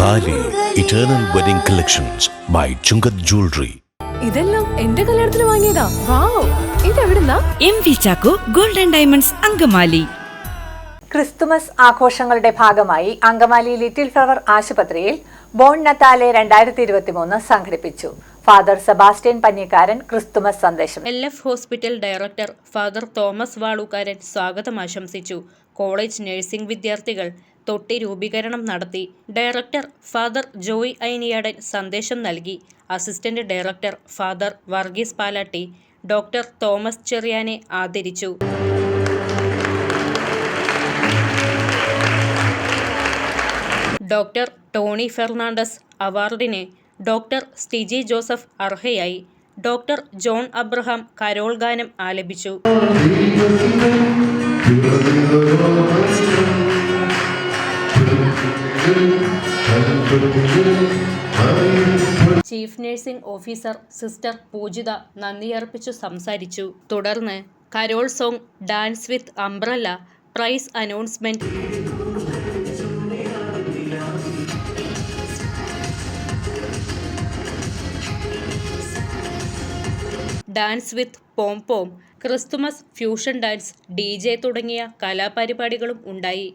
Thali eternal wedding collections by Chungath jewellery ഇതെല്ലാം എന്റെ കല്യാണത്തിന് വാങ്ങിയതാ. Wow. ഇതെവിടുന്നാ? M V Chacko golden diamonds Angamaly. Christmas ആഘോഷങ്ങളുടെ ഭാഗമായി അങ്കമാലി ലിറ്റിൽ ഫ്ലവർ ആശുപത്രിയിൽ ബോൺ നത്താലെ രണ്ടായിരത്തി ഇരുപത്തി മൂന്ന് സംഘടിപ്പിച്ചു. ഫാദർ സെബാസ്റ്റ്യൻ പഞ്ഞിക്കാരൻ ക്രിസ്തുമസ് സന്ദേശം. L F hospital director father Thomas Valookkaran സ്വാഗതം ആശംസിച്ചു. കോളേജ് നഴ്സിംഗ് വിദ്യാർത്ഥികൾ തൊട്ടി രൂപീകരണം നടത്തി. ഡയറക്ടർ ഫാദർ ജോയ് ഐനിയാടൻ സന്ദേശം നൽകി. Assistant director father Varghese Palatty doctor Thomas ചെറിയാനെ ആദരിച്ചു. ഡോക്ടർ ടോണി ഫെർണാണ്ടസ് അവാർഡിന് ഡോക്ടർ സ്റ്റിജി ജോസഫ് അർഹയായി. ഡോക്ടർ ജോൺ അബ്രഹാം കരോൾ ഗാനം ആലപിച്ചു. Chief nursing officer sister Poojitha നന്ദിയർപ്പിച്ചു സംസാരിച്ചു. തുടർന്ന് carol song dance with umbrella prize announcement. Dance with pom pom Christmas fusion dance D തുടങ്ങിയ കലാപരിപാടികളും ഉണ്ടായി.